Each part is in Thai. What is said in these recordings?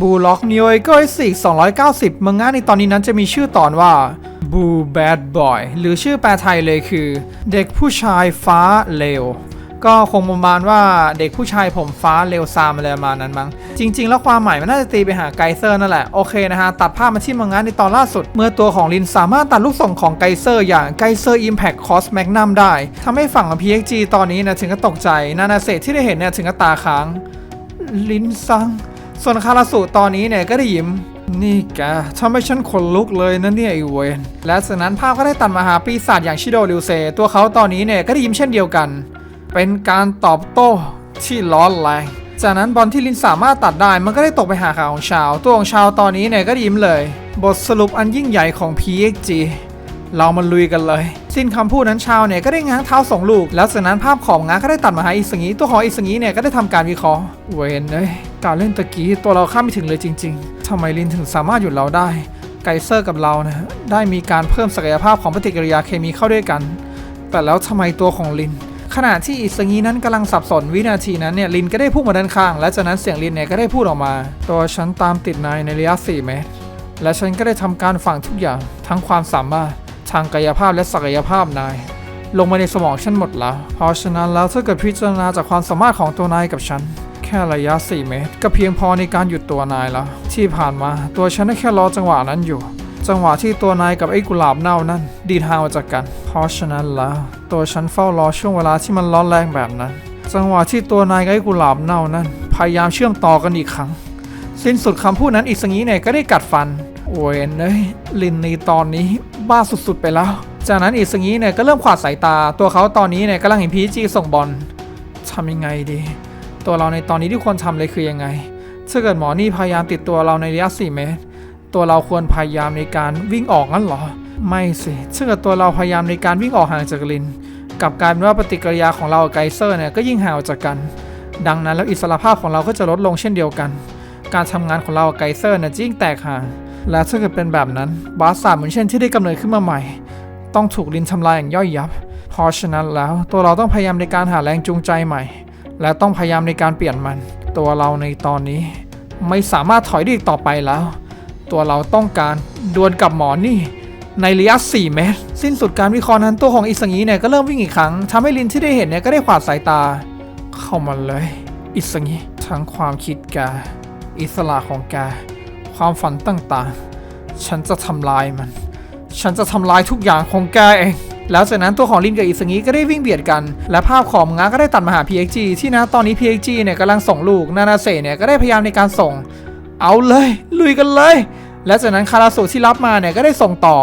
บูล็อกนิวเอเกอร์สี่สองร้อยเก้าสิบมังงะในตอนนี้นั้นจะมีชื่อตอนว่าบูแบดบอยหรือชื่อแปลไทยเลยคือ เด็กผู้ชายฟ้าเลวก็คงประมาณว่าเด็กผู้ชายผมฟ้าเลวซามอะไรประมาณนั้นมั้ง จริง ๆ แล้วความหมายมันน่าจะตีไปหาไกเซอร์นั่นแหละ โอเคนะฮะ ตัดภาพมาที่มังงะในตอนล่าสุด เมื่อตัวของลินสามารถตัดลูกส่งของไกเซอร์อย่างไกเซอร์อิมแพคคอสแมกนัมได้ทำให้ฝั่งของ PXG ตอนนี้นะถึงกับตกใจ นานาเศษที่ได้เห็นเนี่ยถึงกับตาค้าง ลินซัง ส่วนคาราสุตอนนี้เนี่ยก็ได้ยิ้มนี่แกทำให้ฉันขนลุกเลยนะเนี่ยไอเวนและจากนั้นภาพก็ได้ตัดมาหาปีศาจอย่างชิโดริวเซ ตัวเขาตอนนี้เนี่ยก็ได้ยิ้มเช่นเดียวกัน เป็นการตอบโต้ที่ร้อนแรงจากนั้นบอลที่ลินสามารถตัดได้มันก็ได้ตกไปหาขาของชาว ตัวของชาวตอนนี้เนี่ยก็ยิ้มเลย บทสรุปอันยิ่งใหญ่ของ PXG เรามาลุยกันเลย สิ้นคำพูดนั้นชาวเนี่ยก็ได้ง้างเท้าส่งลูก แล้วจากนั้นภาพของง้างก็ได้ตัดมาหาอิสงีตัวของอิสงีเนี่ยก็ได้ทำการวิเคราะห์เวนเอ้ย การเล่นตะกี้ตัวเราข้ามไม่ถึงเลยจริง ๆทำไมลินถึงสามารถหยุดเราได้ ไกเซอร์กับเรานะได้มีการเพิ่มศักยภาพของปฏิกิริยาเคมีเข้าด้วยกัน แต่แล้วทำไมตัวของลิน ขณะที่อิสงีนั้นกำลังสับสนวินาทีนั้นเนี่ยลินก็ได้พุ่งมาด้านข้าง และจากนั้นเสียงลินเนี่ยก็ได้พูดออกมา ตัวฉันตามติดนายในระยะ 4 เมตร และฉันก็ได้ทำการฝังทุกอย่างทั้งความสามารถทางกายภาพและศักยภาพนายลงมาในสมองฉันหมดแล้ว เพราะฉะนั้นแล้วถ้าเกิดพิจารณาจากความสามารถของตัวนายกับฉัน ค่ระยะ 4 เมตร ก็เพียงพอในการหยุดตัวนายแล้ว ที่ผ่านมาตัวฉันแค่รอจังหวะนั้นอยู่ จังหวะที่ตัวนายกับไอ้กุหลาบเน่านั้น ดีดหางออกจากกัน เพราะฉะนั้นแล้ว ตัวฉันเฝ้ารอช่วงเวลาที่มันร้อนแรงแบบนั้น จังหวะที่ตัวนายกับไอ้กุหลาบเน่านั้น พยายามเชื่อมต่อกันอีกครั้ง สิ้นสุดคำพูดนั้นอิสงีเนี่ยก็ได้กัดฟันโอ้ยเอ้ยลินในตอนนี้บ้าสุดๆไปแล้ว จากนั้นอิสงีเนี่ยก็เริ่มขวาดสายตา ตัวเขาตอนนี้เนี่ยกำลังเห็นพีจีส่งบอลทำยังไงดี ตัวเราในตอนนี้ที่ควรทำเลยคือยังไง ถ้าเกิดหมอนี่พยายามติดตัวเราในระยะ 4 เมตร ตัวเราควรพยายามในการวิ่งออกงั้นเหรอ ไม่สิถ้าเกิดตัวเราพยายามในการวิ่งออกห่างจากลินกับกายเป็นว่าปฏิกิริยาของเรากับไกเซอร์เนี่ยก็ยิ่งห่างออกจากกัน ดังนั้นแล้วอิสระภาพของเราก็จะลดลงเช่นเดียวกัน การทำงานของเรากับไกเซอร์น่ะจะยิ่งแตกห่าง และถ้าเกิดเป็นแบบนั้นบาสสาเหมือนเช่นที่ได้กำเนิดขึ้นมาใหม่ ต้องถูกลินทำลายอย่างย่อยยับ เพราะฉะนั้นแล้วตัวเราต้องพยายามในการหาแรงจูงใจใหม่ และต้องพยายามในการเปลี่ยนมัน ตัวเราในตอนนี้ ไม่สามารถถอยได้อีกต่อไปแล้ว ตัวเราต้องการดวลกับหมอนี่ ในระยะ 4 เมตร สิ้นสุดการวิเคราะห์นั้นตัวของอิสงีเนี่ยก็เริ่มวิ่งอีกครั้งทำให้ลินที่ได้เห็นเนี่ยก็ได้ขวาดสายตา เข้ามาเลย อิสงีทั้งความคิดแกอิสระของแกความฝันต่างๆ ฉันจะทำลายมัน ฉันจะทำลายทุกอย่างของแกเอง แล้วจากนั้นตัวของลินกับอิสงีก็ได้วิ่งเบียดกัน และภาพของงาก็ได้ตัดมาหา PXG ที่นะตอนนี้ PXG เนี่ยกำลังส่งลูกนานาเซเนี่ยก็ได้พยายามในการส่ง เอาเลยลุยกันเลย และจากนั้นคาราสุที่รับมาเนี่ยก็ได้ส่งต่อ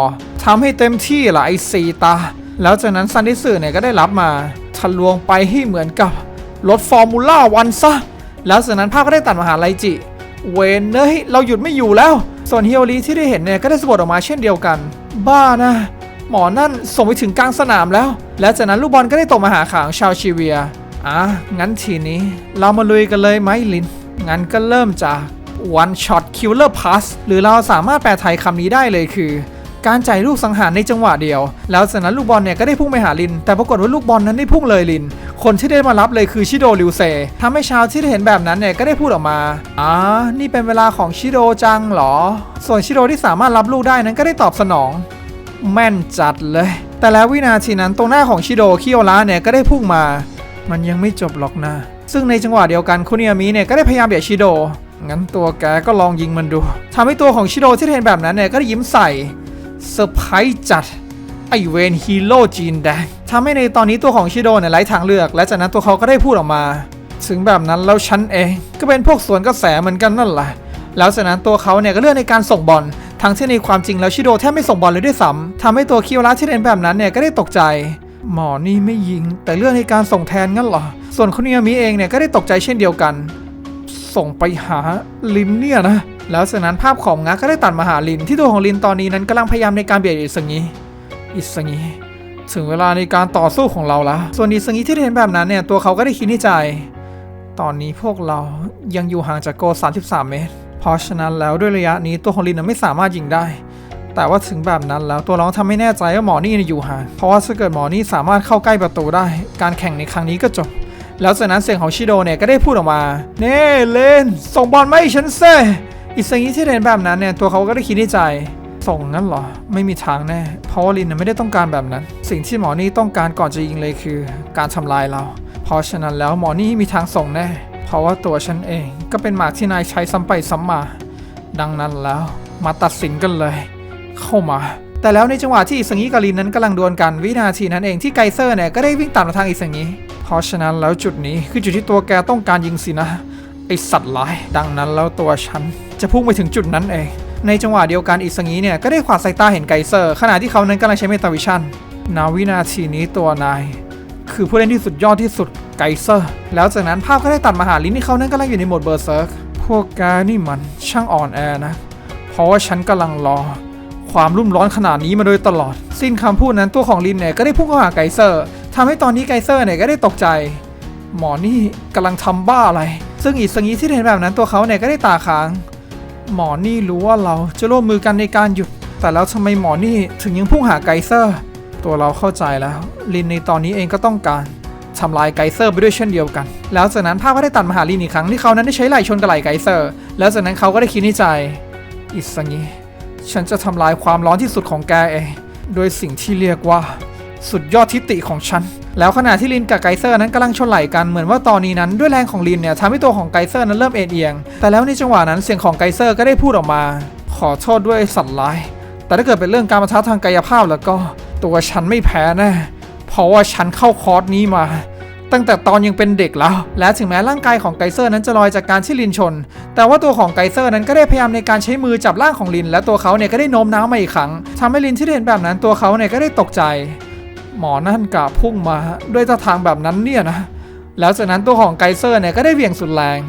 ทำให้เต็มที่ละไอซีตา แล้วจากนั้นซันดิสึเนี่ยก็ได้รับมาทะลวงไปให้เหมือนกับรถฟอร์มูล่าวันซะแล้วจากนั้นภาพก็ได้ตัดมาหาไลจิ เวนเนยเราหยุดไม่อยู่แล้ว ส่วนเฮียวรีที่ได้เห็นเนี่ยก็ได้สบดออกมาเช่นเดียวกัน บ้านะ หมอนั่นส่งไปถึงกลางสนามแล้ว และจากนั้นลูกบอลก็ได้ตกมาหาขางชาวชีเวีย อะ งั้นทีนี้ เรามาลุยกันเลยไหมลิน งั้นก็เริ่มจาก one shot killer pass หรือเราสามารถแปลไทยคำนี้ได้เลยคือ การจ่ายลูกสังหารในจังหวะเดียว แล้วจากนั้นลูกบอลเนี่ยก็ได้พุ่งไปหาลิน แต่ปรากฏว่าลูกบอลนั้นได้พุ่งเลยลิน คนที่ได้มารับเลยคือชิโดริวเซทำให้ชาวที่ได้เห็นแบบนั้นเนี่ยก็ได้พูดออกมาอ่านี่เป็นเวลาของชิโดจังเหรอ ส่วนชิโดที่สามารถรับลูกได้นั้นก็ได้ตอบสนอง แม่นจัดเลย แต่แล้ววินาทีนั้นตรงหน้าของชิโดคิโอระเนี่ยก็ได้พุ่งมา มันยังไม่จบหรอกนะ ซึ่งในจังหวะเดียวกันคุนิอามิเนี่ยก็ได้พยายามเบียดชิโด งั้นตัวแกก็ลองยิงมันดูทำให้ตัวของชิโดที่เห็นแบบนั้นเนี่ยก็ได้ยิ้มใส่เซอร์ไพรส์จัดไอเวนฮีโร่จีนแดงทำให้ในตอนนี้ตัวของชิโดเนี่ยไร้ทางเลือก และจากนั้นตัวเขาก็ได้พูดออกมา ถึงแบบนั้นแล้วฉันเอง ก็เป็นพวกสวนกระแสเหมือนกันนั่นแหละ แล้วจากนั้นตัวเขาเนี่ยก็เลือกในการส่งบอล ทั้งที่ในความจริงแล้วชิโดแทบไม่ส่งบอลเลยด้วยซ้ำทำให้ตัวคิวระที่เห็นแบบนั้นเนี่ยก็ได้ตกใจ หมอนี่ไม่ยิง แต่เลือกในการส่งแทนงั้นเหรอ ส่วนคุนิยามิเองเนี่ยก็ได้ตกใจเช่นเดียวกัน ส่งไปหาลินเนี่ยนะ แล้วจากนั้นภาพของงาก็ได้ตัดมาหาลิน ที่ตัวของลินตอนนี้นั้นกำลังพยายามในการเบียดอิสงีอิสงีถึงเวลาในการต่อสู้ของเราแล้วส่วนอิสงีที่เห็นแบบนั้นเนี่ยตัวเขาก็ได้คิดในใจ ตอนนี้พวกเรายังอยู่ห่างจากโก 33 เมตร เพราะฉะนั้นแล้วด้วยระยะนี้ตัวของลินไม่สามารถยิงได้ แต่ว่าถึงแบบนั้นแล้วตัวเราทำไม่แน่ใจว่าหมอนี่อยู่ห่างเพราะว่าถ้าเกิดหมอนี่สามารถเข้าใกล้ประตูได้ การแข่งในครั้งนี้ก็จบ แล้วจากนั้นเสียงของชิโดเนี่ยก็ได้พูดออกมาเน่เลนส่งบอลมาให้ฉันเซ่อิสงิที่เห็นแบบนั้นเนี่ยตัวเขาก็ได้คิดในใจส่งงั้นเหรอ ไม่มีทางแน่ เพราะว่าลินไม่ได้ต้องการแบบนั้น สิ่งที่หมอนี่ต้องการก่อนจะยิงเลยคือ การทำลายเรา เพราะฉะนั้นแล้วหมอนี่มีทางส่งแน่ ราะว่าตัวฉันเองก็เป็นหมากที่นายใช้ซ้ำไปซ้ำมา ดังนั้นแล้วมาตัดสินกันเลย เข้ามา แต่แล้วในจังหวะที่อิสังยิกับลินนั้นกำลังดวลกันวินาทีนั้นเองที่ไกเซอร์เนี่ยก็ได้วิ่งตามมาทางอิสังยิเพราะฉะนั้นแล้วจุดนี้คือจุดที่ตัวแกต้องการยิงสินะไอสัตว์ร้าย ดังนั้นแล้วตัวฉันจะพุ่งไปถึงจุดนั้นเอง ในจังหวะเดียวกันอิสังยีเนี่ยก็ได้ขวาดสายตาเห็นไกเซอร์ ขณะที่เขานั้นกำลังใช้เมตาวิชั่นนาวินาทีนี้ตัวนาย คือผู้เล่นที่สุดยอดที่สุดไกเซอร์ แล้วจากนั้นภาพก็ได้ตัดมาหาลินที่เขานั้นกำลังอยู่ในโหมดเบอร์เซิร์กพวกแกนี่มันช่างอ่อนแอนะ เพราะว่าฉันกำลังรอ ความรุ่มร้อนขนาดนี้มาโดยตลอด สิ้นคำพูดนั้นตัวของลินเนี่ยก็ได้พุ่งเข้าหาไกเซอร์ทำให้ตอนนี้ไกเซอร์เนี่ยก็ได้ตกใจ หมอนี่กำลังทำบ้าอะไร ซึ่งอิสงีที่เห็นแบบนั้นตัวเขาเนี่ยก็ได้ตาค้าง หมอนี่รู้ว่าเราจะร่วมมือกันในการหยุด แต่แล้วทำไมหมอนี่ถึงยังพุ่งหาไกเซอร์ ตัวเราเข้าใจแล้ว ลินในตอนนี้เองก็ต้องการทำลายไกเซอร์ไปด้วยเช่นเดียวกัน แล้วจากนั้นภาพก็ได้ตัดมาหาลินอีกครั้งที่เขานั้นได้ใช้ไหล่ชนกับไหล่ไกเซอร์ แล้วจากนั้นเขาก็ได้คิดในใจ อิสังีฉันจะทำลายความร้อนที่สุดของแกเองโดยสิ่งที่เรียกว่าสุดยอดทิฏฐิของฉัน แล้วขณะที่ลินกับไกเซอร์นั้นกำลังชนไหล่กันเหมือนว่าตอนนี้นั้นด้วยแรงของลินเนี่ยทำให้ตัวของไกเซอร์นั้นเริ่มเอ็นเอียง แต่แล้วในจังหวะนั้นเสียงของไกเซอร์ก็ได้พูดออกมา ขอโทษด้วยสัตว์ร้าย แต่ถ้าเกิดเป็นเรื่องการประทะทางกายภาพแล้วก็ ตัวฉันไม่แพ้แน่เพราะว่าฉันเข้าคอร์สนี้มา ตั้งแต่ตอนยังเป็นเด็กแล้ว และถึงแม้ร่างกายของไกเซอร์นั้นจะลอยจากการที่ลินชน แต่ว่าตัวของไกเซอร์นั้นก็ได้พยายามในการใช้มือจับร่างของลิน และตัวเขาเนี่ยก็ได้โน้มน้าวมาอีกครั้งทำให้ลินที่เห็นแบบนั้นตัวเขาเนี่ยก็ได้ตกใจ หมอนั่นกะพุ่งมาด้วยท่าทางแบบนั้นเนี่ยนะ แล้วจากนั้นตัวของไกเซอร์เนี่ยก็ได้เหวี่ยงสุดแรง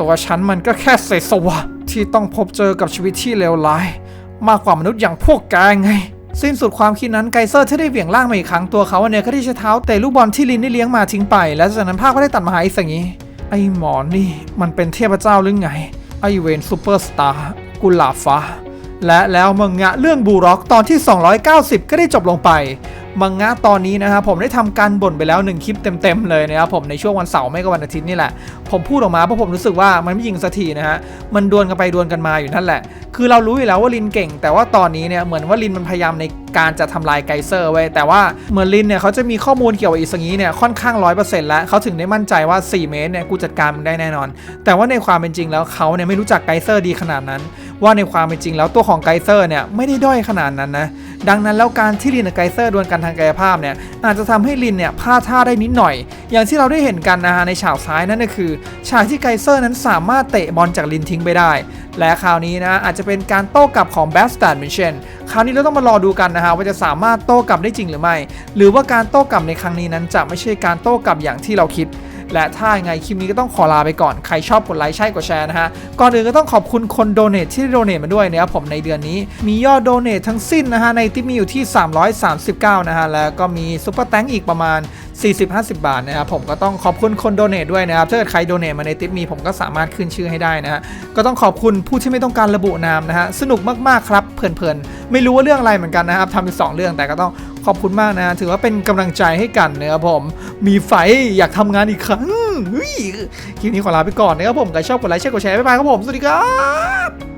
ตัวฉันมันก็แค่เศษสวะที่ต้องพบเจอกับชีวิตที่เลวร้าย มากกว่ามนุษย์อย่างพวกแกไง สิ้นสุดความคิดนั้นไกเซอร์ที่ได้เหวี่ยงร่างมาอีกครั้งตัวเขาเนี่ยก็ได้ใช้เท้าเตะลูกบอลที่ลินได้เลี้ยงมาทิ้งไป และจากนั้นภาพก็ได้ตัดมาหาอีกสังนี้ ไอหมอนี่มันเป็นเทพเจ้าหรือไง ไอเวนซูเปอร์สตาร์กุหลาบฟ้าและแล้วมังงะเรื่องบูร็อกตอนที่ 290 ก็ได้จบลงไป มังงะตอนนี้นะครับผมได้ทำการบ่นไปแล้วหนึ่งคลิปเต็มๆเลยนะครับผมในช่วงวันเสาร์ไม่ก็วันอาทิตย์นี่แหละ ผมพูดออกมาเพราะผมรู้สึกว่ามันไม่ยิงสักทีนะฮะมันดวลกันไปดวลกันมาอยู่นั่นแหละ คือเรารู้อยู่แล้วว่าลินเก่ง แต่ว่าตอนนี้เนี่ยเหมือนว่าลินมันพยายามในการจะทำลายไกเซอร์ไว้แต่ว่าเหมือนลินเนี่ยเขาจะมีข้อมูลเกี่ยวกับอิสงีเนี่ยค่อนข้างร้อยเปอร์เซ็นต์แล้วเขาถึงได้มั่นใจว่า 4 เมตรเนี่ยกูจัดการมึงได้แน่นอน แต่ว่าในความเป็นจริงแล้วเขาเนี่ยไม่รู้จักไกเซอร์ดีขนาดนั้น ว่าในความเป็นจริงแล้วตัวของไกเซอร์เนี่ยไม่ได้ด้อยขนาดนั้นนะดังนั้นแล้วการที่ลินกับไกเซอร์ดวลกันทางกายภาพเนี่ยอาจจะทำให้ลินเนี่ยพลาดท่าได้นิดหน่อย อย่างที่เราได้เห็นกันนะฮะในฉากซ้ายนั่นก็คือ ฉากที่ไกเซอร์นั้นสามารถเตะบอลจากลินทิ้งไปได้ และคราวนี้นะอาจจะเป็นการโต้กลับของแบสตันเมนเชนคราวนี้เราต้องมารอดูกันนะฮะว่าจะสามารถโต้กลับได้จริงหรือไม่ หรือว่าการโต้กลับในครั้งนี้นั้นจะไม่ใช่การโต้กลับอย่างที่เราคิด และถ้ายังไงคลิปนี้ก็ต้องขอลาไปก่อน ใครชอบกดไลค์ใช่กดแชร์นะฮะ ก่อนอื่นก็ต้องขอบคุณคนโดเนทที่โดเนทมาด้วยนะครับผมในเดือนนี้ มียอดโดเนททั้งสิ้นนะฮะ ในทิปมีอยู่ที่ 339 นะฮะ แล้วก็มีซุปเปอร์แตงอีกประมาณ 40-50 บาทนะครับผมก็ต้องขอบคุณคนโดเนทด้วยนะครับถ้าเกิดใครโดเนทมาในทิปมีผมก็สามารถขึ้นชื่อให้ได้นะฮะก็ต้องขอบคุณผู้ที่ไม่ต้องการระบุนามนะฮะสนุกมากๆครับเพลินๆไม่รู้ว่าเรื่องอะไรเหมือนกันนะครับทำเป็นสองเรื่องแต่ก็ต้อง ขอบคุณมากนะ ถือว่าเป็นกำลังใจให้กันนะครับผม มีไฟอยากทำงานอีกครั้งคลิปนี้ขอลาไปก่อนนะครับผมใครชอบกดไลค์แชร์กดแชร์บ๊ายบายครับผม สวัสดีครับ